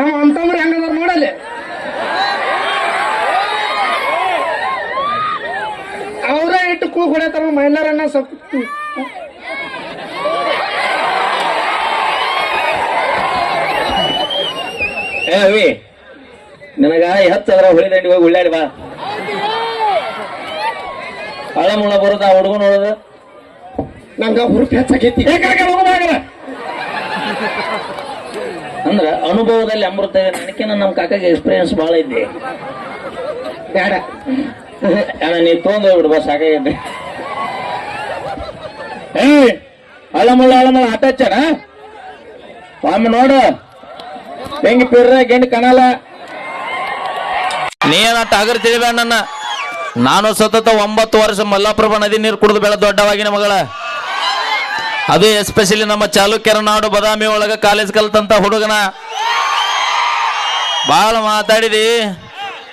ನಮ್ಮ ಅಂತಂದ್ರೆ ಹೆಂಗದಾರ ನೋಡಲ್ಲಿ? ಅವರೇ ಇಟ್ಟು ಕೂಗ್ ಹೊಡೆತಾರ ಮಹಿಳೆಯರನ್ನ ಸ್ವಲ್ಪ ನನಗ ಅವಿ ನಿನಗ ಹತ್ತದ್ರ ಹೊಳಿದಂಡಿ ಹೋಗಿ ಉಳ್ಳಾಡಿ ಬಾ. ಹಳೆ ಮುಳ ಬರುದ ಆ ಹುಡುಗ ನೋಡುದ? ನಂಗ ಹುರುಪ್ ಹೆಚ್ಚಾಗೈತಿ ಅಂದ್ರ ಅನುಭವದಲ್ಲಿ ಅಮೃತ ನನಕಿನ ನಮ್ಮ ಕಾಕಾಗೆ ಎಕ್ಸ್ಪೀರಿಯನ್ಸ್ ಭಾಳ ಐತಿ ಬೇಡ. ಅಣ್ಣ ನೀ ಹೋಗ್ಬಿಡು ಬಸ್ ಸಾಕಾಗೈತೆ ಏ ಅಳಮಳ ಹಳ ಮುಳ್ಳ ಆಟ ಒಮ್ಮೆ ನೋಡು. ಹೆಂಗ್ ಪಿರ್ರ, ಗೆಂಡ್ ಕಾಣಲ್ಲ ನೀ ಏನ ಟಾಗರ್ ತಿಳಿಬೇಡ ನಾನು ಸತತ ಒಂಬತ್ತು ವರ್ಷ ಮಲ್ಲಾಪುರ ನದಿ ನೀರು ಕುಡಿದು ಬೆಳೆ ದೊಡ್ಡವಾಗಿನ ಮಗಳ. ಅದು ಎಸ್ಪೆಷಲಿ ನಮ್ಮ ಚಾಲುಕ್ಯರ ನಾಡು ಬದಾಮಿ ಒಳಗ ಕಾಲೇಜ್ ಕಲ್ತಂತ ಹುಡುಗನ. ಭಾಳ ಮಾತಾಡಿದಿ.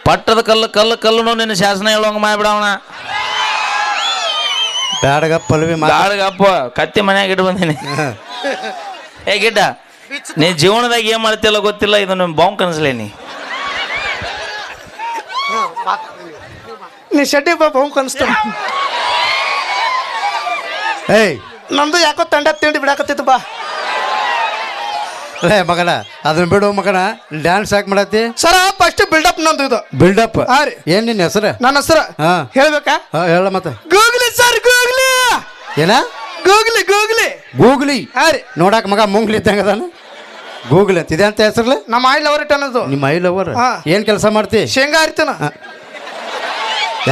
ಪಟ್ಟದ ಕಲ್ಲು ಕಲ್ಲು ಕಲ್ಲುನು ನಿನ್ನ ಶಾಸನ ಹೇಳುವಂಗ ಮಾಡ್ಬಿಡವಣ ಬ್ಯಾಡಗ ಪಲ್ವಿ ಗಾಳಗಪ್ಪ ಕತ್ತಿ ಮನ್ಯಾಗ ಇಟ್ಟು ಬಂದೀನಿ. ಏ ಗಿಡ್ಡ ನೀ ಜೀವನದಾಗ ಏನ್ ಮಾಡ್ತಿಲ್ಲ ಗೊತ್ತಿಲ್ಲ ಇದು ನಿಮ್ಮ ಬಾಂಬ್ ಕನಸ್ಲೇನಿ ನೀ. ಶೆಟ್ಟಿ ಬಾಬು ಹೋಗ್ ಕನ್ಸ್ತಾನ. ಏಯ್ ನಮ್ದು ಯಾಕೋ ತಂಡ ತಿಂಡಿ ಬಿಡಾಕತ್ತಿತ್ತು ಬಾ. ಲೇ ಮಗನ ಅದನ್ನ ಬಿಡು ಮಗನ ಡ್ಯಾನ್ಸ್ ಯಾಕೆ ಮಾಡತ್ತಿ? ಸರ ಫಸ್ಟ್ ಬಿಲ್ಡಪ್ ನಂದು ಇದು. ಬಿಲ್ಡಪ್ ಹಾ ರೀ. ಏನ್ ನಿನ್ನ ಹೆಸರು? ನನ್ನ ಹೆಸರು. ಹಾ. ಹೇಳ್ಬೇಕಾ? ಹಾ ಹೇಳ ಮತ್ತೆ. Googly sir googly. ಏನ? Googly googly. ಗೂಗ್ಲಿ? ಹಾ ರೀ. ನೋಡಾಕ ಮಗ ಮುಂಗ್ಲಿ ಇದ್ದಂಗ ಅದಾನ? ಗೂಗ್ಲಿ ಅಂತ ಇದೆ ಅಂತ ಹೆಸರ್ಲ? ನಮ್ಮ ಆಯಿ ಲವರ್ ಅನ್ನೋದು. ನಿಮ್ಮ ಐ ಲವರ್? ಹಾ. ಏನ್ ಕೆಲಸ ಮಾಡ್ತಿ? ಶೇಂಗಾ ಹರಿತನ.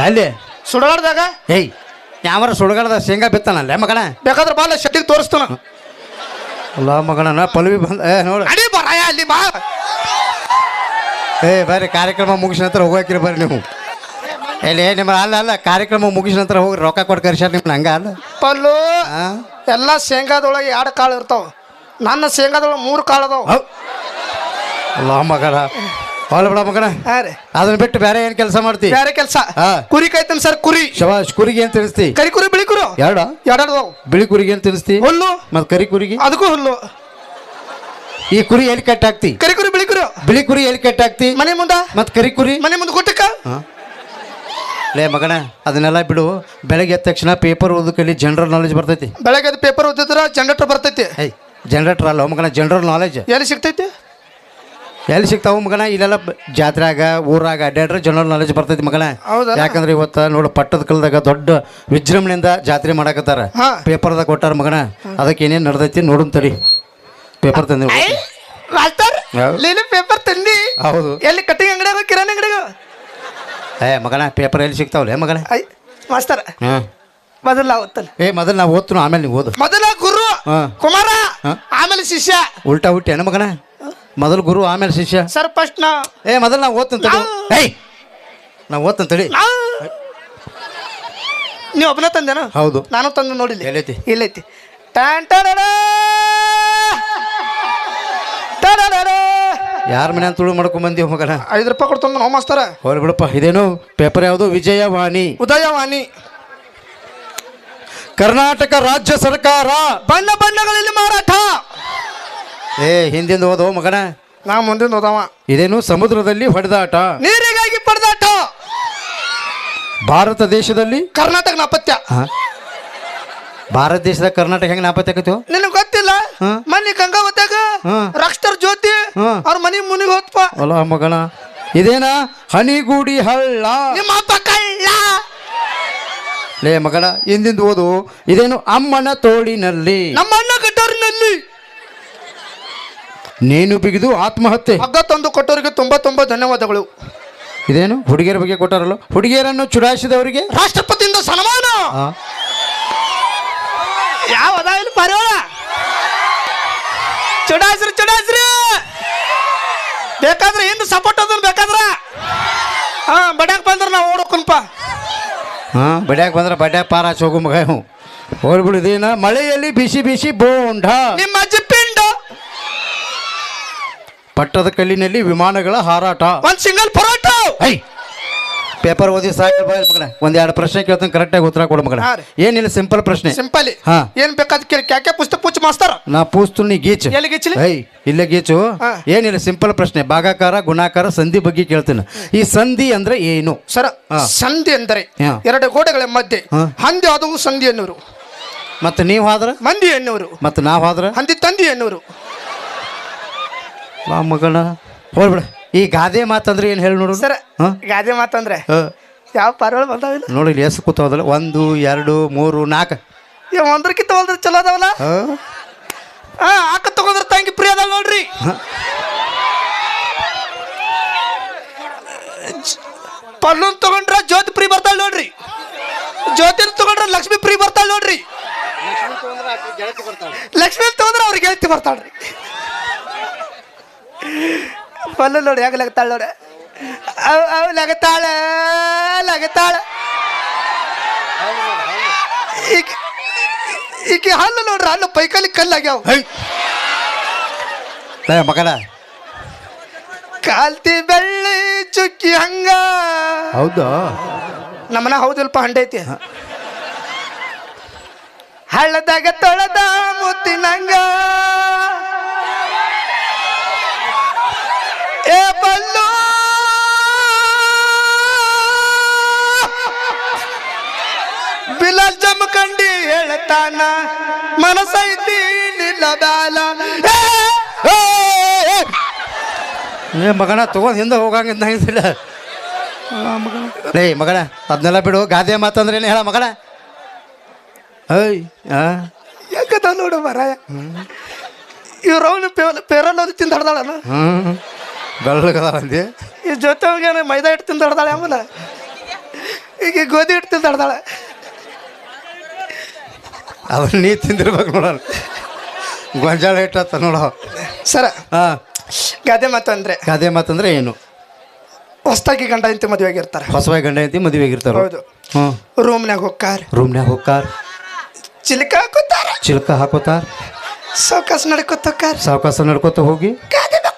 ಎಲ್ಲಿ ಸುಡಗಾಡ್ದಾಗ ಏಯ್ ಯಾವರ ಸುಡಗಡದ ಶೇಂಗಾ ಬಿತ್ತಾನಲ್ಲ ಮಗಳ ಬೇಕಾದ್ರೆ ಬಾಲ ಶೆಟ್ಟಿಗೆ ತೋರಿಸ್ತಾನ. ಅಲ್ಲ ಮಗಳನ್ನ ನಾ ಪಲ್ವಿ ಬಂದ ಏ ನೋಡ. ಅಡಿ ಬರಾಯ ಅಲ್ಲಿ ಬಾ. ಏ ಬರ್ರಿ ಕಾರ್ಯಕ್ರಮ ಮುಗಿಸಿದ ನಂತರ ಹೋಗಾಕಿರಿ ಬರ್ರಿ ನೀವು. ಎಲ್ಲಿ ನಿಮ್ಮ ಅಲ್ಲ ಅಲ್ಲ ಕಾರ್ಯಕ್ರಮ ಮುಗಿಸಿದ ನಂತರ ಹೋಗಿ ರೊಕ್ಕ ಕೊಟ್ಟು ಕರ್ಸ್ಯಾರ ನಿಮ್ಮ ಹಂಗ ಅಲ್ಲ? ಪಲ್ಲು? ಎಲ್ಲ ಶೇಂಗಾದೊಳಗೆ ಎರಡು ಕಾಳು ಇರ್ತಾವ. ನನ್ನ ಶೇಂಗಾದೊಳಗೆ ಮೂರು ಕಾಳು ಅದಾವ. ಅಲ್ಲ ಮಗನ ಬಿಡ ಮಗನ. ರೀ. ಅದನ್ನ ಬಿಟ್ಟು ಬೇರೆ ಏನ್ ಕೆಲಸ ಮಾಡ್ತಿ? ಬೇರೆ ಕೆಲಸ. ಹಾ. ಕುರಿ ಕಾಯ್ತಾನ ಸರ್ ಕುರಿ. ಶಬಾಷ್ ಕುರಿಗೆ ಏನ್ ತಿನ್ನಿಸ್ತಿ? ಕರಿ ಕುರಿ ಬಿಳಿ ಕುರು. ಎರಡ? ಎರಡ ಬಿಳಿ ಕುರಿಗೆ ಏನ್ ತಿನ್ನಿಸ್ತಿ? ಹುಲ್ಲು. ಮತ್ ಕರಿ ಕುರಿಗೆ? ಅದಕ್ಕೂ ಹುಲ್ಲು. ಈ ಕುರಿ ಎಲ್ಲಿ ಕಟ್ ಹಾಕ್ತಿ ಕರಿ ಕುರಿ ಬಿಳಿ ಕುರು. ಬಿಳಿ ಕುರಿ ಎಲ್ಲಿ ಕಟ್ ಹಾಕ್ತಿ ಮನೆ ಮುಂದ. ಮತ್ ಕರಿ ಕುರಿ? ಮನೆ ಮುಂದೆ ಕೊಟ್ಟಕ್ಕ ಲೇ ಮಗನ ಅದನ್ನೆಲ್ಲ ಬಿಡು. ಬೆಳಗ್ಗೆ ಎದ್ದ ತಕ್ಷಣ ಪೇಪರ್ ಓದೋಕಲ್ಲಿ ಜನರಲ್ ನಾಲೆಜ್ ಬರ್ತೈತಿ. ಬೆಳಗ್ಗೆ ಅದು ಪೇಪರ್ ಓದಿದ್ರ ಜನರೇಟರ್ ಬರ್ತೈತಿ. ಹೇ ಜನರೇಟರ್ ಅಲ್ಲ ಮಗನ ಜನರಲ್ ನಾಲೆಜ್ ಎಲ್ಲಿ ಸಿಗ್ತೈತಿ? ಎಲ್ಲಿ ಸಿಗ್ತಾವ ಮಗನ? ಇಲ್ಲೆಲ್ಲ ಜಾತ್ರೆಗ ಜಾತ್ರೆಯಾಗ ಊರಾಗ ಅಡ್ಡಾಡ್ರೆ ಜನರಲ್ ನಾಲೆಜ್ ಬರ್ತೈತಿ ಮಗನ. ಹೌದಲ್ಲ? ಯಾಕಂದ್ರೆ ಇವತ್ತ ನೋಡು ಪಟ್ಟದ ಕಲ್ದಾಗ ದೊಡ್ಡ ವಿಜೃಂಭಣೆಯಿಂದ ಜಾತ್ರೆ ಮಾಡಕತ್ತಾರ. ಹಾ. ಪೇಪರ್ದಾಗ ಕೊಟ್ಟಾರ ಮಗನ. ಅದಕ್ಕೆ ಏನೇನು ನಡೆದೈತಿ ನೋಡುನ್ ತಡಿ. ಪೇಪರ್ ತಂದಿ ಮಾಸ್ತರ್? ಲೀಲಿ ಪೇಪರ್ ತಂದಿ? ಹೌದು. ಎಲ್ಲಿ ಕಟ್ಟಿಂಗ್ ಅಂಗಡಿಯಾಗ ಕಿರಾಣಿ ಅಂಗಡಿಯಾಗ ಏ ಮಗನ ಪೇಪರ್ ಎಲ್ಲಿ ಸಿಗ್ತಾವಲ್ಲ ಮಗನ? ಐ ಮಾಸ್ತರ್ ಹಾಂ. ಮೊದಲ ಅವತ್ತಲ್ಲ ಏ ಮೊದಲು ನಾವು ಓದ್ತು ಆಮೇಲೆ ನೀವು ಓದು. ಮೊದಲ ಗುರು ಹಾ. ಕುಮಾರ ಹಾ. ಆಮೇಲೆ ಶಿಷ್ಯ. ಉಲ್ಟಾ ಹುಟ್ಟಿ ಏನ ಮಗನ? ಮೊದಲು ಗುರು ಆಮೇಲೆ ಶಿಷ್ಯ. ಸರ್ ಫಸ್ಟ್ ನಾ ಏ ಮೊದಲು ನಾವು ಓದ್ತಂತ ಏಯ್ ನಾವು ಓದ್ತಂತ ತಡಿ. ನಾ- ನೀವು ಒಬ್ಬನ ತಂದೇನ? ಹೌದು. ನಾನು ತಂದು ನೋಡಿಲ್ಲ. ಎಲ್ಲೈತಿ? ಎಲ್ಲೈತಿ. ಯಾರ ಮನೆ ತುಳು ಮಾಡ್ಕೊಂಡ್ ಬಂದಿ ಮಗನ ಐದು ರೂಪಾಯಿ ಕೊಡ್ತಂದ ನಾವು ಮಾಸ್ತಾರ ಹೋಗ್ಲಿ ಬಿಡಪ್ಪ ಇದೇನು ಪೇಪರ್ ಯಾವುದು? ವಿಜಯವಾಣಿ. ಉದಯವಾಣಿ. ಕರ್ನಾಟಕ ರಾಜ್ಯ ಸರ್ಕಾರ. ಬಣ್ಣ ಬಣ್ಣಗಳಲ್ಲಿ ಮಾರಾಟ. ಏ ಹಿಂದಿಂದ ಓದೋ ಮಗನ? ನಾ ಮುಂದಿನ ಓದವ ಇದೇನು ಸಮುದ್ರದಲ್ಲಿ ಹೊಡೆದಾಟ? ನೀರಿಗಾಗಿ ಪಡೆದಾಟ. ಭಾರತ ದೇಶದಲ್ಲಿ? ಕರ್ನಾಟಕ ನಾಪತ್ಯ? ಭಾರತ ದೇಶದ ಕರ್ನಾಟಕ ಹೆಂಗ್ ನಾಪತ್ತೆ ಆಗತ್ತ ನಿನಗೆ ಗೊತ್ತಿಲ್ಲ? ಮನಿ ಗಂಗಾವತ್ಯಾಗ ರಕ್ಷರ್ ಜ್ಯೋತಿ. ಅವ್ರ ಮನಿ ಮುನಿಗ್ ಹೋತ್ಪ. ಅಲ್ಲ ಮಗನ. ಇದೇನ? ಹನಿಗೂಡಿ ಹಳ್ಳ. ನಿಮ್ಮ ಅಪ್ಪ ಕಳ್ಳ. ಲೇ ಮಗನ ಹಿಂದಿಂದ ಓದು ಇದೇನು ಅಮ್ಮನ ತೋಳಿನಲ್ಲಿ. ನಮ್ಮ ಅಣ್ಣ ಕಟ್ಟೋರಿನಲ್ಲಿ ನೇನು ಬಿಗಿದು ಆತ್ಮಹತ್ಯೆ. ಹಗ್ಗ ತಂದು ಕೊಟ್ಟವರಿಗೆ ತುಂಬಾ ತುಂಬಾ ಧನ್ಯವಾದಗಳು. ಇದೇನು? ಹುಡುಗಿಯರ ಬಗ್ಗೆ ಕೊಟ್ಟಾರಲ್ಲ? ಹುಡುಗಿಯರನ್ನು ಚುಡಾಯಿಸಿದವರಿಗೆ? ರಾಷ್ಟ್ರಪತಿಯಿಂದ ಸನ್ಮಾನ! ಆ, ಯಾವ ಅದ ಇಲ್ಲಿ ಪರಿವಾರ? ಚುಡಾಯಿಸ್ರಿ ಚುಡಾಯಿಸ್ರಿ! ಬೇಕಾದ್ರೆ ಹಿಂದೆ ಸಪೋರ್ಟ್ ಅದನ್ನ ಬೇಕಾದ್ರೆ? ಹಾ ಬಡ್ಯಾಕ್ ಬಂದ್ರೆ ನಾವು ಓಡೋಕನ್ಪ ಹಾ ಬಡ್ಯಾಕ ಬಂದ್ರೆ ಬಡ್ಯಾಕ ಪಾರ ಹಚ್ಚಿ ಹೋಗು ಮಗ ಹ್ಞೂ ಹೋಗ್ಬಿಡು ಮಳೆಯಲ್ಲಿ ಬಿಸಿ ಬಿಸಿ ಬೋಂಡ. ನಿಮ್ಮ ಪಟ್ಟದ ಕಲ್ಲಿನಲ್ಲಿ ವಿಮಾನಗಳ ಹಾರಾಟ. ಒಂದ್ ಸಿಂಗಲ್ ಪರೋಟ! ಐ ಪೇಪರ್ ಓದಿ ಸಾಕು ಒಂದೆರಡು ಮಗನ. ಒಂದ್ ಎರಡು ಪ್ರಶ್ನೆ ಕೇಳ್ತಾನೆ ಕರೆಕ್ಟಾಗಿ ಉತ್ತರ ಕೊಡು ಮಗನ. ಹಾ ರೀ. ಏನಿಲ್ಲ ಸಿಂಪಲ್ ಪ್ರಶ್ನೆ. ಸಿಂಪಲ್ ಹಾ. ಏನ್ ಬೇಕಾದ್ ಕೇಳಿ ಕ್ಯಾಕೆ ಪುಸ್ತಕ ಪುಚ್ಚ ಮಾಸ್ತಾರ? ನಾ ಪೂಸ್ತು ನೀ ಗೀಚ್. ಎಲ್ಲಿ ಗೀಚ್ಲಿ? ಐ ಇಲ್ಲೇ ಗೀಚು. ಹಾ. ಏನಿಲ್ಲ ಸಿಂಪಲ್ ಪ್ರಶ್ನೆ. ಭಾಗಾಕಾರ ಗುಣಾಕಾರ ಸಂಧಿ ಬಗ್ಗೆ ಕೇಳ್ತೀನಿ. ಈ ಸಂಧಿ ಅಂದ್ರೆ ಏನು? ಸರ ಹಾ. ಸಂಧಿ ಎಂದರೆ ಹಾ. ಎರಡು ಗೋಡೆಗಳ ಮಧ್ಯೆ ಹಾ. ಹಂದಿ ಆದವು ಸಂಧಿ ಎನ್ನುವರು. ಮತ್ತೆ ನೀವು ಹಾದ್ರ? ಮಂದಿ ಎನ್ನುವರು. ಮತ್ತೆ ನಾವು ಹಾದ್ರ? ಹಂದಿ ತಂದಿ ಎನ್ನುವರು. ಬಾ ಮಗನ ಹೋಗ್ಬಿಡ ಈ ಗಾದೆ ಮಾತಂದ್ರೆ ಏನು ಹೇಳಿ ನೋಡು. ಸರ್ ಹಾ? ಗಾದೆ ಮಾತಂದ್ರೆ. ಯಾವ ಪರವಳ ಬಂದಾವಿಲ್ಲ ನೋಡಿ ಇಲ್ಲಿ ಎಷ್ಟು ಕೂತಾವದಲ್ಲ ಒಂದು ಎರಡು ಮೂರು ನಾಲ್ಕು. ಇವ್ ಒಂದ್ರಕ್ಕಿಂತ ಒಂದ್ರೆ ಚಲೋ ಅದಾವಲ್ಲ? ಹಾಂ? ಹಾಂ ಆಕ ತಗೊಂಡ್ರೆ ತಂಗಿ ಪ್ರಿಯ ಅದ ನೋಡ್ರಿ. ಪಲ್ಲು ತಗೊಂಡ್ರ ಜ್ಯೋತಿ ಪ್ರೀ ಬರ್ತಾಳ ನೋಡ್ರಿ. ಜ್ಯೋತಿನ ತಗೊಂಡ್ರೆ ಲಕ್ಷ್ಮಿ ಪ್ರೀ ಬರ್ತಾಳೆ ನೋಡ್ರಿ. ಲಕ್ಷ್ಮಿ ತಗೊಂಡ್ರೆ ಅವ್ರಿಗೆ ಗೆಳತಿ ಬರ್ತಾಳ್ರಿ. ಪಲ್ಲು ನೋಡಿ ಯಾಕೆ ಲಗತಾಳ ನೋಡಿ. ಅವ್ ಅವ್ ಲಗತಾಳ ಲಗತಾಳ. ಈಗ ಈಕೆ ಹಲ್ಲು ನೋಡ್ರಿ ಹಲ್ಲು ಪೈಕಲಿ ಕಲ್ಲಾಗ್ಯಾವ. ಹೈ. ಮಗನ. ಕಾಲ್ತಿ ಬೆಳ್ಳಿ ಚುಕ್ಕಿ ಹಂಗ. ಹೌದಾ? ನಮ್ಮನ ಹೌದಿಲ್ಪ ಹಂಡೈತಿ. ಹಳ್ಳದಾಗ ತೊಳೆದ ಮುತ್ತಿನಂಗ. ಏ ಬಲ್ಲು! ಬಿಲಾಲ್ ಜಮಖಂಡಿ ಹೇಳ್ತಾನ ಮನಸೈತಿ ನಿಲ್ಲ ಬ್ಯಾಲ ಏ, ಮಗನ ತಗೊಂಡ್ ಹಿಂದೆ ಹೋಗಂಗಿದ್ದ ಇಲ್ಲ ಏಯ್ ಮಗಳ ಅದನ್ನೆಲ್ಲ ಬಿಡು ಗಾದೆ ಮಾತಂದ್ರೆ ಏನು ಹೇಳ ಮಗಣ ಐ ಆ? ಯಾಕದ ನೋಡು ಮರಾಯ? ಇವ್ರು ಅವನು ಪೇರಲ್ ಅವ್ರು ತಿಂದು ಹಡ್ದಾಳನ ಹ್ಞೂ ಬೆಳ್ಳಗದ ಈ ಜೊತೆ ಹೋಗ್ಯಾನ ಮೈದಾ ಹಿಟ್ಟು ತಿಂದು ಹಡ್ದಾಳೆ ಆಮೇಲೆ? ಈಗ ಗೋಧಿ ಹಿಟ್ಟು ತಿಂದು ಹಡ್ದಾಳೆ. ಅದನ್ನ ನೀ ತಿಂದಿರ್ಬೇಕು ನೋಡೋಣ ಗೊಂಜಾಳ ಹಿಟ್ಟ ನೋಡೋ. ಸರ ಹಾಂ. ಗಾದೆ ಮಾತು ಅಂದ್ರೆ? ಗಾದೆ ಮಾತಂದ್ರೆ ಏನು? ಹೊಸ್ದಾಗಿ ಗಂಡ ಹೆಂಡತಿ ಮದುವೆ ಆಗಿರ್ತಾರೆ. ಹೊಸವಾಗಿ ಗಂಡ ಹೆಂಡತಿ ಮದುವೆ ಇರ್ತಾರೆ ಹೌದು. ಹ್ಞೂ ರೂಮ್ನಾಗ ಹೋಗ್ಕಾರ ರೂಮ್ನ್ಯಾಗ ಹೋಗ್ತಾರ ಚಿಲ್ಕ ಹಾಕೋತಾರ. ಚಿಲ್ಕ ಹಾಕೋತಾರ. ಸೌಕಾಸ್ ನಡ್ಕೊತಾರ ಸಾವಕಾಸ ನಡ್ಕೋತ ಹೋಗಿ. ಗಾದೆ ಮ್ಯಾಗ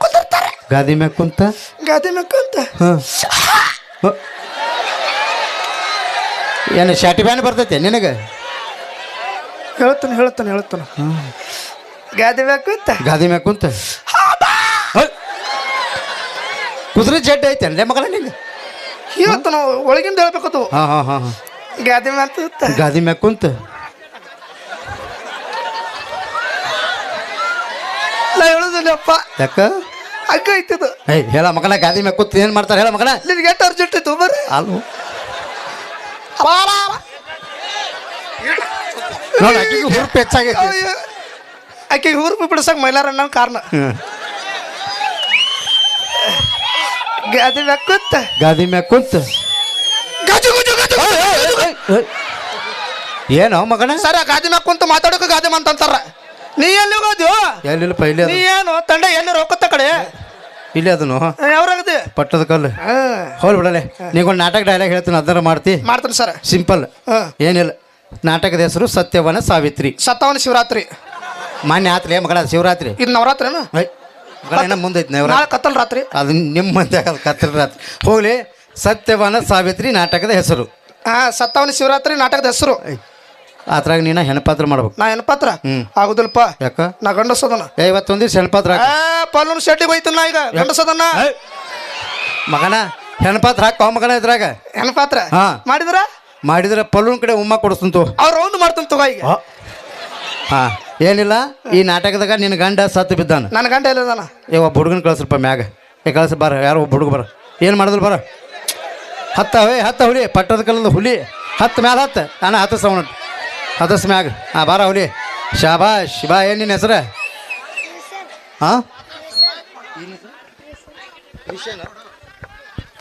ಗಾದಿ ಮ್ಯಾಗ ಕುಂತ? ಗಾದೆ ಮ್ಯಾಗ ಕುಂತ. ಹಾಂ. ಏನು ಶಾಟಿ ಬ್ಯಾನ್ ಬರ್ತೈತೆ ನಿನಗೆ? ಹೇಳ್ತಾನೆ ಹೇಳ್ತಾನೆ ಹೇಳ್ತಾನೆ. ಗಾದೆ ಮ್ಯಾಗ ಕುಂತ. ಗಾದಿ ಮ್ಯಾಗ ಕುಂತ. ಕುದುರೆ ಜಡ್ ಐತೆ ಅಲ್ಲೇ ಮಗಳ ನಿಂಗೆ? ಹೇಳ್ತಾನ ಒಳಗಿಂದ ಹೇಳ್ಬೇಕದು. ಹಾಂ ಹಾಂ ಹಾಂ ಹಾಂ. ಗಾದೆ ಕುಂತ. ಗಾದಿ ಮ್ಯಾಗ ಕುಂತ? ನಾ ಹೇಳುದಿಲ್ಲಪ್ಪ. ಯಾಕ? ಹಗ್ಗ ಐತಿದು ಏ ಹೇಳ ಮಗನ ಗಾದಿ ಮ್ಯಾಗ ಕೂತ್ ಏನು ಮಾಡ್ತಾರೆ? ಹೇಳ ಮಗನ. ನಿನಗೆ ಎಷ್ಟು ಅರ್ಜೆಂಟ್ ಇತ್ತು ಬರ್ರಿ ಅಲ್ವ ನೋಡಿ ಆಕಿಗೆ ಹುರುಪು ಹೆಚ್ಚಾಗೈತಿ. ಆಕೆಗೆ ಹುರುಪು ಬಿಡಿಸಕ್ ಮೈಲಾರಣ್ಣ ಕಾರಣ. ಗಾದಿ ಮ್ಯಾಗ ಕುಂತ. ಗಾದಿ ಮ್ಯಾಗ ಕುಂತ. ಗಜು ಗಜು ಗಜು. ಏನೋ ಮಗನ? ಸರ ಗಾದಿ ಮ್ಯಾಗ ಕುಂತು ಮಾತಾಡೋಕೆ ಗಾದಿ ಮಂತಂತಾರ ನೀ ಎಲ್ಲಿ ಹೋಗೋದು ಎಲ್ಲಿಲ್ಲ ಪೈಲೆ ನೀ ಏನು ತಂಡ ಎಲ್ಲಿ ಹೋಗುತ್ತ ಕಡೆ? ಇಲ್ಲೇ ಅದನು. ಯಾವ್ರಾಗದೆ? ಪಟ್ಟದ ಕಲ್ಲು. ಹೋಲ್ ಬಿಡಲೆ. ನೀಗೊಂದು ನಾಟಕ ಡೈಲಾಗ್ ಹೇಳ್ತೀನಿ ಅದನ್ನ ಮಾಡ್ತಿ. ಮಾಡ್ತೀನಿ ಸರ್. ಸಿಂಪಲ್. ಏನಿಲ್ಲ. ನಾಟಕದ ಹೆಸರು ಸತ್ಯವನ ಸಾವಿತ್ರಿ. ಸತ್ತವನ ಶಿವರಾತ್ರಿ. ಮಾನ್ಯ ಆತ್ರಿ ಮಗಳ ಶಿವರಾತ್ರಿ. ಇದು ನವರಾತ್ರಿನ ಮುಂದೈತೆ ಮಗಳ ಮುಂದೈತಿ ಕತ್ತಲ್ ರಾತ್ರಿ. ಅದು ನಿಮ್ಮ ಮಂದಿ ಆಗಲ್ಲ ಕತ್ತಲ ರಾತ್ರಿ. ಹೋಗ್ಲಿ ಸತ್ಯವನ ಸಾವಿತ್ರಿ ನಾಟಕದ ಹೆಸರು. ಹಾ ಸತ್ತವನ ಶಿವರಾತ್ರಿ ನಾಟಕದ ಹೆಸರು. ಅದ್ರಾಗ ನೀನ ಹೆಣಪಾತ್ರ ಮಾಡ್ಬೇಕು. ನಾ ಹೆಣಪಾತ್ರ? ಆಗುದಿಲ್ಲಪ್ಪ. ಯಾಕ? ನಾ ಗಂಡಸದನ. ಏ ಇವತ್ತೊಂದು ದಿವ್ಸ ಹೆಣಪಾತ್ರ ಪಲ್ಲೂನ್ ಶೆಟ್ಟಿಗೆ ಹೋಯ್ತು ನಾ ಈಗ. ಗಂಡಸದನ. ಮಗನ ಹೆಣಪಾತ್ರ ಹಾಕೋ ಮಗನ ಇದ್ರಾಗ. ಹೆಣಪಾತ್ರ? ಮಾಡಿದ್ರ? ಮಾಡಿದ್ರ ಪಲ್ಲೂನ್ ಕಡೆ ಉಮ್ಮ ಕೊಡಿಸ್ತಂತು ಅವ್ರ ರೌಂಡ್ ಮಾಡ್ತಂತ ಈಗ. ಹಾ. ಏನಿಲ್ಲ ಈ ನಾಟಕದಾಗ ನಿನ್ನ ಗಂಡ ಸತ್ತು ಬಿದ್ದಾನ. ನನ್ನ ಗಂಡ ಎಲ್ಲದಾನ? ಏ ಒಬ್ಬ ಹುಡುಗನ ಕಳ್ಸ್ರಪ್ಪ ಮ್ಯಾಗ. ಏ ಕಳ್ಸ ಬಾರ ಯಾರೋ ಒಬ್ಬ ಹುಡುಗ ಬರ. ಏನು ಮಾಡಿದ್ರು ಬರ. ಹತ್ತ ಹತ್ತ ಹುಲಿ ಪಟ್ಟದ ಕಲ್ಲದ ಹುಲಿ. ಹತ್ತು ಮ್ಯಾಲ ಹತ್ತ. ನಾನು ಹತ್ತು ಸೌಂಡ್ ಹತ್ತಸ್ ಮ್ಯಾಗ. ಹಾಂ ಬಾರ ಹುಲಿ. ಶಾಬಾ ಶಿಬಾ ಏನು ನಿನ್ನ ಹೆಸ್ರ? ಹಾಂ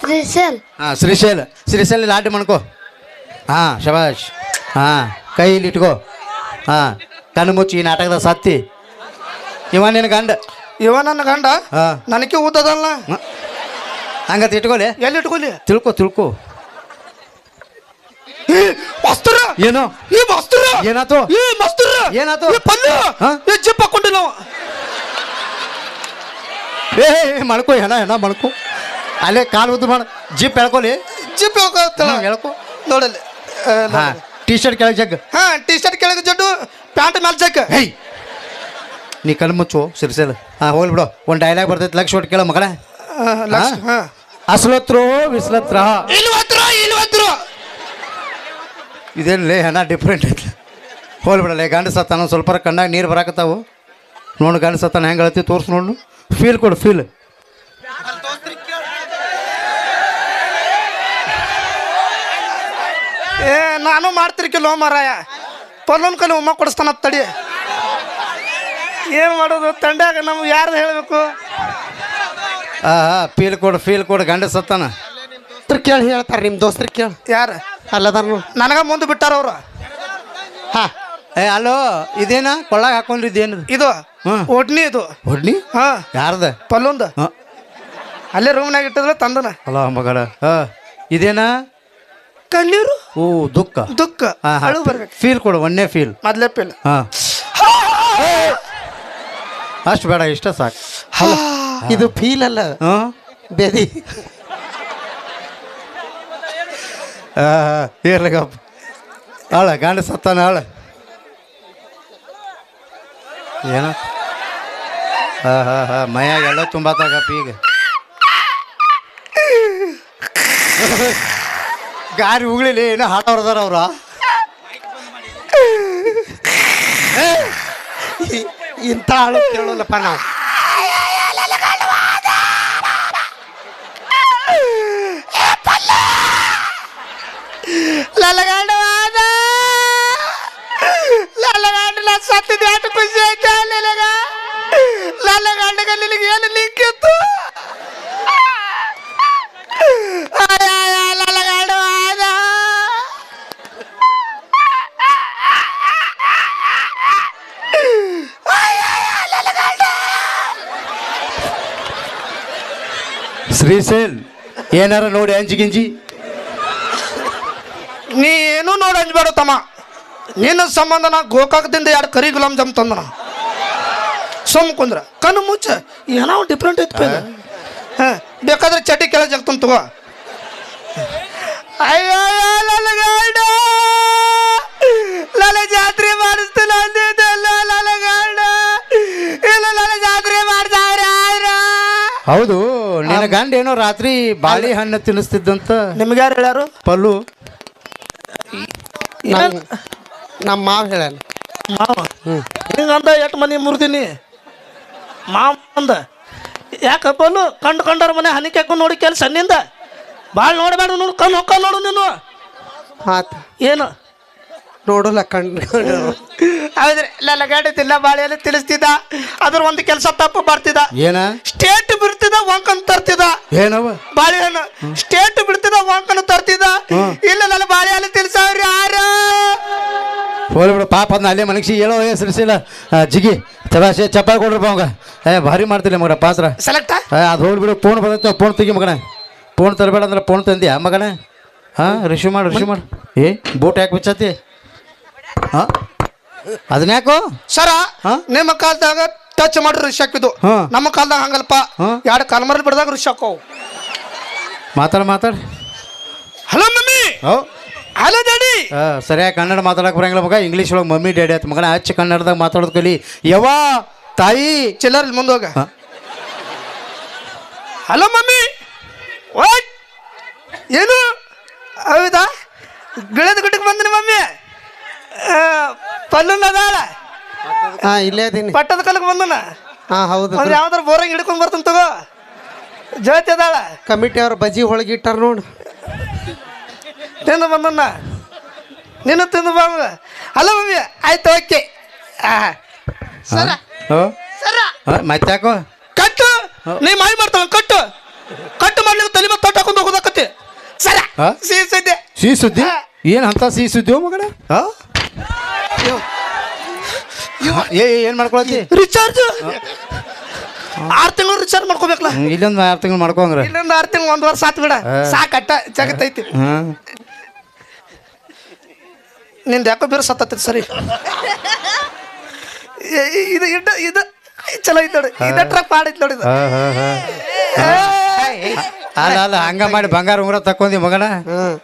ಶ್ರೀಶೈಲ್ ಹಾಂ ಶ್ರೀಶೈಲ್. ಶ್ರೀಶೈಲ್ ಲಾಟಿ ಮಾಡ್ಕೋ. ಹಾಂ ಶಬಾಷ್. ಹಾಂ ಕೈಲಿ ಇಟ್ಕೋ. ಹಾಂ ಕಣ್ಣು ಮುಚ್ಚಿ ಈ ನಾಟಕದ ಸತ್ತಿ. ಇವ ನಿನ್ನ ಗಂಡ. ಇವ ನನ್ನ ಗಂಡ? ಹಾಂ ನನಗೆ ಊದದಲ್ಲ? ಹಂಗತ್ ಇಟ್ಕೊಳ್ಳಿ ಎಲ್ಲಿ ಇಟ್ಕೊಲಿ? ತಿಳ್ಕೊ ತಿಳ್ಕೊ. ಏನು? ಈ ಮಸ್ತರ! ಏನಾತು ಈ ಮಸ್ತರ! ಏನಾತು? ಈ ಪಲ್ಯ! ಈ ಜಿಪ್ ಹಾಕೊಂಡಿಲ್ಲ ನಾವು. ಏ ಮಳ್ಕೊ ಹೆಣ ಹೆಣ ಮಾಡ್ಕೊ ಅಲ್ಲೇ ಕಾಲು ಉದ್ದು ಮಾಡ ಜಿಪ್ ಹೇಳ್ಕೊಲಿ ಜಿಪ್ ಹೇಳ್ಕೊತಾಳ ಹೇಳ್ಕೊ. ನೋಡಲ್ಲಿ. ಹಾ ಟೀ ಶರ್ಟ್ ಕೆಳಗೆ ಜಗ್. ಹಾ ಟೀ ಶರ್ಟ್ ಕೆಳಗೆ ಜಡ್ಡು ಪ್ಯಾಂಟ್ ಮೇಲೆ ಜಗ್ ಹೇಯ್ ನೀ ಕಣ್ಣು ಮುಚ್ಚು ಸಿರ್ಸಲ್ ಹಾ ಹೋಗ್ಲಿ ಬಿಡು. ಒಂದು ಡೈಲಾಗ್ ಬರ್ತೈತೆ ಲಕ್ಷ ಒಟ್ಟು ಕೇಳ ಮಗಳ. ಹಾ ಅಸಲತ್ರು ವಿಸ್ಲತ್ರ. ಒತ್ರು ಇದೇನು ಲೇ ಹಣ ಡಿಫ್ರೆಂಟ್ ಐತಿ. ಹೋಲ್ಬಿಡಲ್ಲ ಬಿಡಲ್ಲ ಗಂಡ ಸತ್ತಾನ? ಸ್ವಲ್ಪ ಕಣ್ಣಾಗ ನೀರು ಬರಾಕತ್ತಾವು. ನೋಡು ಗಂಡ ಸತ್ತಾನ ಹೆಂಗೆ ಹೇಳ್ತಿ ತೋರ್ಸು ನೋಡು. ಫೀಲ್ ಕೊಡು ಫೀಲ್ ಏ ನಾನು ಮಾಡ್ತಿರ್ಕಿಲ್ಲ ಮಾರಾಯ. ಪಲ್ಲೊನ್ ಕಲಿ ಉಮ್ಮ ಕೊಡಿಸ್ತಾನ ತಡಿ. ಏನು ಮಾಡೋದು? ತಂಡಾಗ ನಮ್ಗೆ ಯಾರು ಹೇಳಬೇಕು? ಆ ಫೀಲ್ ಕೊಡು ಫೀಲ್ ಕೊಡು ಗಂಡ ಸತ್ತಾನ. ಕೇಳಿ ಹೇಳ್ತಾರೆ ನಿಮ್ಮ ದೋಸ್ತ್ರಿಗೆ ಕೇಳಿ. ಯಾರು? ಅಲ್ಲದಾರ ನನಗ ಮುಂದೆ ಬಿಟ್ಟಾರ ಅವ್ರು. ಹಾ. ಏ ಅಲೋ ಇದೇನ? ಕೊಳ್ಳಾಗ ಹಾಕೊಂಡಿದ್ದೇನು ಇದು ಹ್ಮ್. ಒಡ್ನಿ ಇದು. ಹೊಡ್ನಿ ಹಾ. ಯಾರ್ದ? ಪಲ್ಲೊಂದ. ಹಾಂ. ಅಲ್ಲೇ ರೂಮ್ನಾಗ ಇಟ್ಟಿದ್ರೆ ತಂದನ. ಹಲೋ ಮಗಳ. ಹಾಂ. ಇದೇನ? ಕಣ್ಣೀರು? ಓ ದುಃಖ. ದುಃಖ. ಹಳು ಅಳು ಬರ್ಬೇಕು. ಫೀಲ್ ಕೊಡು ಒನ್ನೆ ಫೀಲ್ ಮೊದ್ಲೇ ಫೀಲ್ ಹಾಂ. ಅಷ್ಟು ಬೇಡ ಇಷ್ಟ ಸಾಕು. ಇದು ಫೀಲ್ ಅಲ್ಲ. ಹಾಂ. ಬೇದಿ. ಇರ್ಲಿಗಪ್ಪ ಆಳ, ಗಂಡ ಸತ್ತಾನ ಆಳ. ಏನ? ಹಾ ಹಾ ಹಾ, ಮೈಯಾಗ ಎಲ್ಲ ತುಂಬಾತಾಗಪ್ಪ ಈಗ. ಗಾರಿ ಉಗ್ಳಿಲಿ ಏನೋ ಹಾಡೋರ್ದಾರ ಅವ್ರ. ಇಂಥ ಹಾಳು ಕೇಳಲ್ಲಪ್ಪ ನಾವು. ಲಲಗಾಂಡವಾದ. ಲಲಗಾಂಡ ನಾ ಸತ್ತಿದ ಎಷ್ಟು ಖುಷಿ ಆಯ್ತಾ ನಿನಗ ಲಲಗಾಂಡಗ ನಿನಗೆ ಏನು ಲಿಂಕ್ ಇತ್ತು? ಏನಾರ ನೋಡಿ ಅಂಜಿ ಗಿಂಜಿ? ನೀ ಏನು ನೋಡಿ ಅಂಜಬೇಡ ತಮ್ಮ. ನಿನ್ನ ಸಂಬಂಧ ನಾ ಗೋಕಾಕದಿಂದ ಎರಡು ಕರಿ ಗುಲಾಮ್ ಜಾಮ್ ತಂದನ. ಸುಮ್ ಕುಂದ್ರ. ಕಣ್ಣು ಮುಚ್ಚ. ಏನೋ ಡಿಫ್ರೆಂಟ್ ಐತಿ ಹಾಂ ಬೇಕಾದ್ರೆ ಚಟಿ ಕೆಳ ಜಗ್ತಂತ ತಗೋ. ಅಯ್ಯೋ ಲಲಗಾಡ ಲಲ ಜಾತ್ರೆ ಮಾಡಿಸ್ತಾನ ಅಂದಿದ್ದಲ್ಲ ಲಲಗಾಡ ಇಲ್ಲ ಲಲ ಜಾತ್ರೆ ಮಾಡ್ತಾವ್ರ ಹೌದು ನಿನ್ನ ಗಂಡ ಏನೋ ರಾತ್ರಿ ಬಾಳೆಹಣ್ಣು ತಿನ್ನಿಸ್ತಿದ್ದಂತ. ನಿಮ್ಗೆ ಯಾರು ಹೇಳ್ಯಾರು? ಪಲ್ಲು. ನಮ್- ನಮ್ಮ ಮಾವ ಹೇಳ್ಯಾನ ಮಾವ? ಹಿಂಗಂದ ಎಷ್ಟು ಮನೆ ಮುರಿದೀನಿ? ಮಾವ ಅಂದ ಯಾಕಪ್ಪನು ಕಂಡು ಕಂಡರ ಮನೆ ಹನಿ ನೋಡಿ ಕೆಲಸ ನಿಂದ? ಭಾಳ ನೋಡಬೇಡ ನೋಡು ಕಣ್ಣು ಹೊಕ್ಕ ನೋಡು ನೀನು. ಆತ. ಏನು? ನೋಡಲ್ಲ ಕಣ್ಣು ಹೌದ್ರಿ ಇಲ್ಲ ಗಾಡಿ ತಿಲ್ಲ ಬಾಳೆಯಲ್ಲಿ ತಿಳಿಸ್ತಿದ್ದ. ಅದ್ರ ಒಂದು ಕೆಲಸ ತಪ್ಪು ಬರ್ತಿದ್ದ ಏನ? ಸ್ಟೇಟ್ ಬಿಡ್ತಿದ ವಾಂಕನ್ ತರ್ತಿದ ಏನವ? ಬಾಳೆಹಣ್ಣು. ಸ್ಟೇಟ್ ಬಿಡ್ತಿದ ವಾಂಕನ್ ತರ್ತಿದ ಇಲ್ಲ ನನ್ನ ಬಾಳೆಹಣ್ಣು ತಿಳಿಸ್ರಿ ಯಾರ? ಹೋಗ್ಲಿ ಬಿಡು ಪಾಪ ಅದನ್ನ ಅಲ್ಲೇ ಮನಗಿಸಿ ಹೇಳೋ ಏ ಜಿಗಿ ಚಲಾಶೆ ಚಪ್ಪಾಳೆ ಕೊಡ್ರಪ್ಪ ಅವಂಗ. ಏ ಭಾರಿ ಮಾಡ್ತಿಲ್ಲ ಮಗ ಪಾತ್ರ. ಸೆಲೆಕ್ಟ್ ಅದು ಹೋಗ್ಲಿ ಬಿಡು ಫೋನ್ ಬರುತ್ತೆ ಫೋನ್ ತೆಗಿ ಮಗನ. ಫೋನ್ ತರಬೇಡ ಅಂದ್ರೆ ಫೋನ್ ತಂದಿಯಾ ಮಗನ? ಹಾಂ ರಿಸೀವ್ ಮಾಡು ರಿಸೀವ್ ಮಾಡು. ಏ ಬೋಟ್ ಯಾಕೆ ಬಿಚ್ಚತಿ ಹಾಂ? ಅದನ್ನ ಯಾಕೋ? ಸರ? ನಿಮ್ಮ ಕಾಲದಾಗ ಟಚ್ ಮಾಡ್ರಿ ರಿಷಾಕ್ ಹಾಕಿದ್ದು ನಮ್ಮ ಕಾಲದಾಗ ಹಂಗಲ್ಪ? ಎರಡು ಕಲ್ಮರಲ್ಲಿ ಬಿಡ್ದಾಗ ರಿಷಾಕ್ ಹಾಕೋ ಮಾತಾಡ ಮಾತಾಡಿ. Hello mummy. ಹೋ? ಹಲೋ ಡ್ಯಾಡಿ ಸರಿಯಾಗಿ ಕನ್ನಡ ಮಾತಾಡಕ್ಕೆ ಬರಂಗಿಲ್ಲ ಮಗ. ಇಂಗ್ಲೀಷ್ ಒಳಗೆ ಮಮ್ಮಿ ಡ್ಯಾಡಿ ಆಯ್ತು. ಮಗನ ಹಚ್ಚ ಕನ್ನಡದಾಗ ಮಾತಾಡೋದು ಕಲಿ. ಯವ ತಾಯಿ. ಚಿಲ್ಲರ್ ಮುಂದೋಗ. ಹಾ. Hello mummy. ವಾಟ್ ಏನು? ಹೌದಾ? ಗಿಳದ ಗುಡ್ಡಕ್ಕೆ ಬಂದಿನಿ ಮಮ್ಮಿ. ಪಲ್ಲುನ ಅದಾಳ. ಹಾ ಇಲ್ಲೇ ಅದೀನಿ. ಪಟ್ಟದ ಕಲ್ಗೆ ಬಂದನ. ಹಾ ಹೌದು. ಅಂದ್ರೆ ಯಾವ್ದಾರ ಬೋರಂಗ್ ಹಿಡ್ಕೊಂಡ್ ಬರ್ತಾನ ತಗೋ. ಜ್ಯೋತಿ ಅದಾಳ. ಕಮಿಟಿ ಅವ್ರ ಬಜ್ಜಿ ಹೋಳಿಗೆ ಇಟ್ಟಾರ ನೋಡು. ತಿಂದು ಬಂದನ್ನ ನಿನ್ನ ತಿಂದು ಬಂದ ಹಲೋ ಮಮ್ಮಿ ಆಯ್ತು ಓಕೆ. ಸರ. ಹೋ? ಸರ. ಮತ್ತೆ ಯಾಕೋ? ಕಟ್ಟು. ನೀ ಮಾಯಿ ಮಾಡ್ತಾವ ಕಟ್ಟು. ಕಟ್ಟು ಮಾಡ್ಲಿಕ್ಕೆ ತಲೆ ಮತ್ತೆ ತೊಟ್ಟು ಹಾಕೊಂಡು ಹೋಗೋದಕ್ಕತಿ ಸರ? ಸಿಹಿ ಸದ್ಯ ಸಿಹಿ ಸುದ್ದಿ ಏನು ಅಂತ ಸಿಹಿ ಸುದ್ದಿ ಮಗನ? ಹಾ? ಏ ಏನು ಮಾಡ್ಕೊಳತಿ ರಿಚಾರ್ಜ್ ಆರು ತಿಂಗಳು ರಿಚಾರ್ಜ್ ಮಾಡ್ಕೋಬೇಕಲ್ಲ ಇಲ್ಲೊಂದು ಆರು ತಿಂಗಳು ಮಾಡ್ಕೊಂಗ್ರ ಇಲ್ಲೊಂದು ಆರು ತಿಂಗಳು ಒಂದು ವರ್ಷ ಆತ್ ಬಿಡ. ಸಾಕಟ್ಟ ಜಗತ್ತೈತಿ ನಿಂದು ಯಾಕೋ ಬೇರೆ ಸತ್ತೈತಿ ಸರಿ. ಇದು ಇದು ಚಲೋ ಐತ್ ನೋಡಿ. ಇದ ಟ್ರಕ್ ಪಾಡೈತಿ ನೋಡಿ ಇದು. ಹಾಂ ಹಾಂ ಹಾಂ. ಅಲ್ಲ ಅಲ್ಲ ಹಂಗ ಮಾಡಿ ಬಂಗಾರ ಉಂಗುರ ತಕೊಂಡಿ ಮಗನ.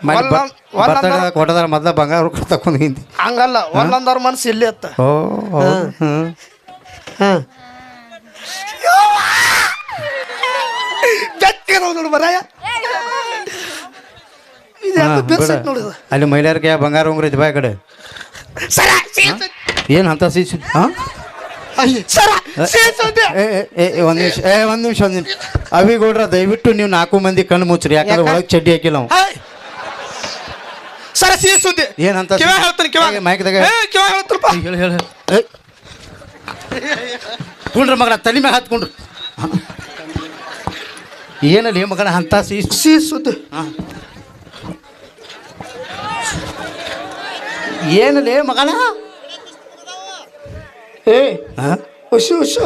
ಮಾಡಿ ಒಲ್ಲ- ಒಲ್ಲ ಅಂದ್ರ- ಕೊಟ್ಟದಾರ ಮೊದ್ಲ ಬಂಗಾರ ಉಂಗ್ರ ತಕೊಂಡಿ ಹಂಗಲ್ಲ ಒಂದೊಂದವ್ರ ಮನಸ್ಸು ಇಲ್ಲಿ ಅತ್ತ ಓ ಹೌದು. ಹ್ಮ್. ಹಾಂ ನೋಡು ಬಿಡ. ಬೆರ್ಸೈತ್. ಅಲ್ಲಿ ಮಹಿಳೆಯರಿಗೆ ಬಂಗಾರ ಉಂಗುರ ಇದ್ ಬಾ ಈ ಕಡೆ. ಸರ. ಏನು ಅಂತ ಸೀಸು? ಹಾಂ? ಒಂದ್ ನಿಮಿಷ ಏ ಒಂದ್ ನಿಮಿಷ ಒಂದ್ ನಿಮಿಷ. ಅವಿಗೌಡ್ರ ದಯವಿಟ್ಟು ನೀವು ನಾಲ್ಕು ಮಂದಿ ಕಣ್ಣು ಮುಚ್ಚ್ರಿ ಯಾಕಂದ್ರೆ ಒಳಗೆ ಚಡ್ಡಿ ಹಾಕಿಲ್ಲ ನಾವು. ಸರ ಸಿಹಿ ಸುದ್ದಿ. ಏನಂತ ಕಿವ ಹೇಳ್ತೀನಿ ಕಿವ. ಮೈಕ್ದಾಗ. ಕಿವ ಹೇಳ್ತಾರಪ್ಪ ಹೇಳಿ ಹೇಳಿ ಕುಂಡ್ರ ಮಗಳ ತಲೆ ಮ್ಯಾಗ ಹತ್ಕೊಂಡ್ರು. ಏನಲ್ಲಿ ಮಗಳ ಅಂತ ಸಿ ಸಿಹಿ ಸುದ್ದಿ. ಏನಲ್ಲಿ ಮಗನ ಏ ಹಾಂ? ಹುಷು ಹುಷು.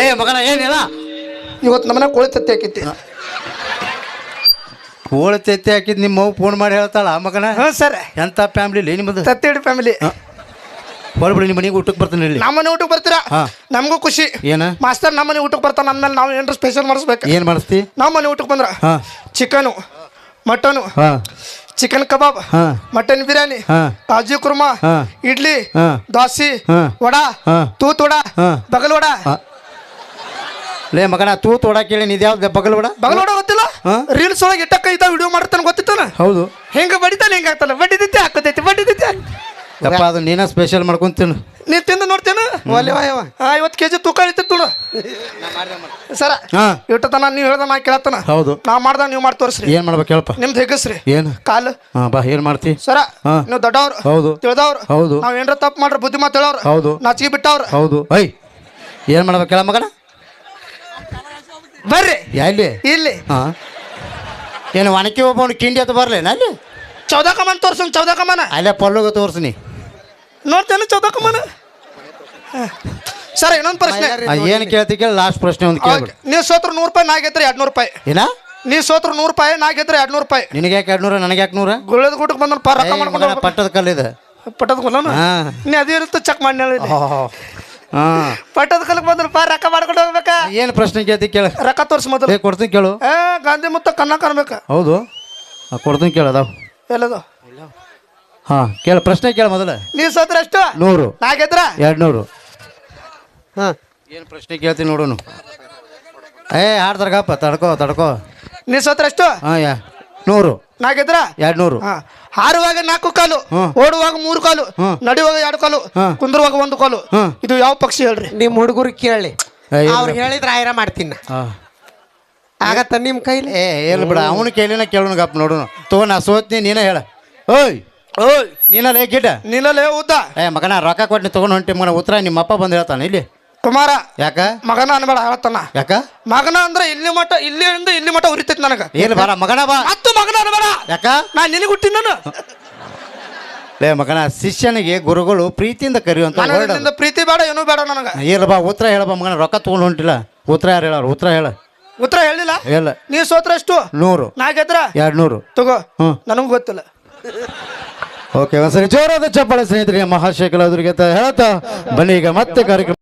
ಏ ಮಗನ ಏನಿಲ್ಲ ಇವತ್ತು ನಮ್ಮನ ಕೋಳಿ ತತ್ತಿ ಹಾಕೈತಿ ಕೋಳಿ ತತ್ತಿ ಹಾಕಿದ್ ನಿಮ್ಮ ಅವ್ವ ಫೋನ್ ಮಾಡಿ ಹೇಳ್ತಾಳ ಆ ಮಗನ? ಹ್ಞೂ ಸರ್. ಎಂತ ಫ್ಯಾಮಿಲಿ ನಿಮ್ಮದು? ತತ್ತಿ ಹಿಡಿ ಫ್ಯಾಮಿಲಿ ಹೊರಬಿಡಿ ನಿಮ್ಮ ಮನೆಗೆ ಊಟಕ್ಕೆ ಬರ್ತಾನೆ ಇಲ್ಲಿ ನಮ್ಮನೆ ಊಟಕ್ಕೆ ಬರ್ತೀರಾ? ಹಾ. ನಮಗೂ ಖುಷಿ. ಏನ? ಮಾಸ್ತರ್ ನಮ್ಮನೆ ಊಟಕ್ಕೆ ಬರ್ತಾನೆ ಅಂದ್ಮೇಲೆ ನಾವು ಏನಾರ ಸ್ಪೆಷಲ್ ಮಾಡಿಸ್ಬೇಕು? ಏನು ಮಾಡಿಸ್ತಿ? ನಮ್ಮ ಮನೆ ಊಟಕ್ಕೆ ಬಂದ್ರ ಹಾ. ಚಿಕನು ಮಟನು ಹಾ. ಚಿಕನ್ ಕಬಾಬ್ ಹಾ. ಮಟನ್ ಬಿರಿಯಾನಿ ಹಾ. ಕಾಜು ಕುರ್ಮಾ ಹಾ. ಇಡ್ಲಿ ಹಾ. ದೋಸೆ ಹಾ. ವಡಾ ಹಾ. ತೂತ್ ವಡಾ ಹಾ. ಬಗಲ್ ವಡಾ. ಲೇ ಮಗನ ತೂತ್ ವಡಾ ಕೇಳಿ ನಿದ್ಯಾವ್ದು ಬಗಲ್ ವಡಾ ಬಗಲ್ ವಡಾ ಗೊತ್ತಿಲ್ಲ. ರೀಲ್ಸ್ ಒಳಗೆ ಇಟ್ಟಕ್ಕ ಇದ್ದ ವಿಡಿಯೋ ಮಾಡ್ತಾನೆ ಗೊತ್ತಿತ್ತಾನ ಹೌದು ಹೆಂಗ ಬಡಿತಾನೆ ಹೆಂಗ ಆಗ್ತಲ್ಲ ಬಡಿದೈತಿ ಹಾಕೋದೈತಿ ಬಡಿದೈತಿ ಯಪ್ಪ ಅದು ನೀನ ಸ್ಪೆಷಲ್ ಮಾಡ್ಕೊಂತೀನಿ ನೀ ತಿಂದು ನೋಡ್ತೇನ? ಒಲೆ ವಾಯವ ಕೆ ಕೆಜಿ ತೂಕ ಇತ್ತು ಸರ ಹಾಂ. ಇಟ್ಟು ತನ ನೀವು ಹೇಳ್ದ ನಾ ಕೇಳತ್ತನ. ಹೌದು. ನಾ ಮಾಡ್ದ ನೀವು ಮಾಡಿ ತೋರಿಸ್ರಿ. ಏನು ಮಾಡ್ಬೇಕು ಹೇಳಪ್ಪ? ನಿಮ್ದು ಹೆಗಸ್ರಿ ಏನು? ಕಾಲು. ಹಾಂ ಬಾ ಏನು ಮಾಡ್ತಿ? ಸರ ಹಾ. ನೀವು ದೊಡ್ಡವ್ರು. ಹೌದು. ತಿಳಿದವ್ರು. ಹೌದು. ನಾವು ಏನ್ರ ತಪ್ಪು ಮಾಡ್ರಿ ಬುದ್ಧಿ ಮಾತು ಹೇಳವ್ರು. ಹೌದು. ನಾಚಿಗೆ ಬಿಟ್ಟವ್ರು. ಹೌದು. ಐ ಏನು ಮಾಡ್ಬೇಕು ಹೇಳ ಮಗನ ಬರ್ರಿ. ಎಲ್ಲಿ ಇಲ್ಲಿ? ಹಾಂ. ಏನು ಒಣಕಿ ಒಬ್ಬ ಕಿಂಡಿ ಅಂತ ಬರ್ಲೇನ ಅಲ್ಲಿ? ಚೌದಾ ಕಮಾನ್ ತೋರ್ಸು ಚೌದಾ ಕಮಾನ ಅಲ್ಲೇ ಪಲ್ಲುಗ ತೋರ್ಸ್ನಿ ನೋಡ್ತೇನೆ ಚೌದಾ ಕಮಾನ ಸರ್ ಇನ್ನೊಂದು ಪ್ರಶ್ನೆ. ಏನು ಕೇಳ್ತಿ ಕೇಳಿ ಲಾಸ್ಟ್ ಪ್ರಶ್ನೆ ಒಂದು ಕೇಳಿ. ನೀವು ಸೋತ್ರ ನೂರು ರೂಪಾಯಿ ನಾ ಎರಡ್ನೂರು ಎರಡು ನೂರು ರೂಪಾಯಿ. ಏನ? ನೀವು ಸೋತ್ರ ನೂರು ರೂಪಾಯಿ ನಾ ಎರಡ್ನೂರು ಎರಡು ನೂರು ರೂಪಾಯಿ. ನಿನಗೆ ಯಾಕೆ ಎರಡು ನೂರ ನನಗೆ ಯಾಕೆ ನೂರ? ಗುಳ್ಳದ ಗುಟ್ಟಕ್ಕೆ ಬಂದ್ರೆ ಪಾ ರೊಕ್ಕ ಮಾಡ್ಕೊಂಡು ಹೋಗ್ಬೇಕು. ಪಟ್ಟದ ಕಲ್ಲಿದೆ ಪಟ್ಟದ ಕಲ್ಲ ನೀ ಅದೇ ಇರುತ್ತೆ ಚೆಕ್ ಮಾಡಿ ಪಟ್ಟದ ಕಲ್ಲಕ್ಕೆ ಬಂದ್ರೆ ಪಾ ರೊಕ್ಕ ಮಾಡ್ಕೊಂಡು ಹೋಗ್ಬೇಕಾ? ಏನು ಪ್ರಶ್ನೆ ಕೇಳ್ತಿ ಕೇಳ. ರೊಕ್ಕ ತೋರಿಸಿ ಮೊದಲು. ಏ ಕೊಡ್ತೀನಿ ಕೇಳು. ಏ ಗಾಂಧಿ ಮುತ್ತ ಕನ್ನ ಕಾಣ್ಬೇಕ ಹೌದು. ಆ, ಕೊಡ್ತೀನಿ ಕೇಳದ ಎಲ್ಲದು? ಹಾ ಕೇಳ ಪ್ರಶ್ನೆ ಕೇಳ ಮೊದಲ. ನೀವು ಸತ್ರ ಎಷ್ಟು ನೂರು. ನಾ ಗೆದ್ರ ಎರಡು ನೂರು ಹಾಂ. ಏನು ಪ್ರಶ್ನೆ ಕೇಳ್ತೀನಿ ನೋಡೋನು. ಏ ಹಾಡ್ತಾರಗಪ್ಪ ತಡ್ಕೋ ತಡ್ಕೋ. ನೀವು ಸತ್ರ ಎಷ್ಟು ಹಾಂ ಯಾ ನೂರು. ನಾ ಗೆದ್ರ ಎರಡು ನೂರು ಹಾ. ಹಾರುವಾಗ ನಾಲ್ಕು ಕಾಲು. ಓಡುವಾಗ ಮೂರು ಕಾಲು ನಡಿಯುವಾಗ ನಡೆಯುವಾಗ ಎರಡು ಕಾಲು. ಕುಂದ್ರುವಾಗ ಒಂದು ಕಾಲು. ಇದು ಯಾವ ಪಕ್ಷಿ ಹೇಳ್ರಿ? ನಿಮ್ಮ ಹುಡುಗರು ಕೇಳಿ. ಅವ್ರು ಹೇಳಿದ್ರೆ ಆಯ್ರ ಮಾಡ್ತೀನಿ. ನಾ. ಹಾಂ. ಆಗತ್ತ ನಿಮ್ಮ ಕೈಲಿ? ಏ ಇಲ್ಲ ಬಿಡ ಅವನು ಕೇಳಿನ ಕೇಳೋಣ ಗಪ್ಪ ನೋಡೋಣ ತಗೋ ನಾ ಸೋತ್ನಿ ನೀನೇ ಹೇಳ. ಓಯ್! ಓಯ್ ನೀನಲ್ಲ ಗಿಡ ಗಿಡ್ಡ? ನೀನಲ್ಲೇ ಉದ್ದ. ಏ ಮಗನ ರೊಕ್ಕ ಕೊಟ್ಟು ತಗೊಂಡು ಹೊಂಟಿ ಮಗನ ಉತ್ತರ ನಿಮ್ಮ ಅಪ್ಪ ಬಂದು ಹೇಳ್ತಾನೆ ಇಲ್ಲಿ. ಕುಮಾರ ಯಾಕ? ಮಗನ ಅನ್ಬೇಡ ಹೇಳ್ತಾನ. ಯಾಕ? ಮಗನ ಅಂದ್ರೆ ಇಲ್ಲಿ ಮಠ ಇಲ್ಲಿಂದ ಇಲ್ಲಿ ಮಠ ಉರಿತೈತಿ ನನಗ. ಏನು ಬಾರ ಮಗನ ಬಾ. ಮತ್ತು ಮಗನ ಅನ್ಬೇಡ. ಯಾಕ? ನಾ ನಿನಗೆ ಹುಟ್ಟಿನ ನಾನು. ಲೇ ಮಗನ ಶಿಷ್ಯನಿಗೆ ಗುರುಗಳು ಪ್ರೀತಿಯಿಂದ ಕರೆಯುವಂತ ನಿಂದ ಪ್ರೀತಿ ಬೇಡ ಏನೂ ಬೇಡ ನನಗ. ಇಲ್ಲ ಬಾ ಉತ್ತರ ಹೇಳಪ್ಪ ಮಗನ ರೊಕ್ಕ ತಗೊಂಡು ಹೊಂಟಿಲ್ಲ. ಉತ್ತರ ಯಾರು ಹೇಳೋರು? ಉತ್ತರ ಹೇಳ. ಉತ್ತರ ಹೇಳಿಲ್ಲ? ಹೇಳ. ನೀ ಸೋತ್ರ ಎಷ್ಟು? ನೂರು. ನಾ ಗೆದ್ರ? ಎರಡು ನೂರು ತಗೋ. ಹ್ಮ್. ನನಗೂ ಗೊತ್ತಿಲ್ಲ. ಓಕೆ ಒಂದ್ಸರಿ ಜೋರಾದ ಚಪ್ಪಾಳೆ ಸ್ನೇಹಿತರಿಗೆ ಮಹಾಶೇಖರ ಅವರಿಗೆ ಹೇಳ್ತಾ ಬನ್ನಿ. ಈಗ ಮತ್ತೆ ಕಾರ್ಯಕ್ರಮ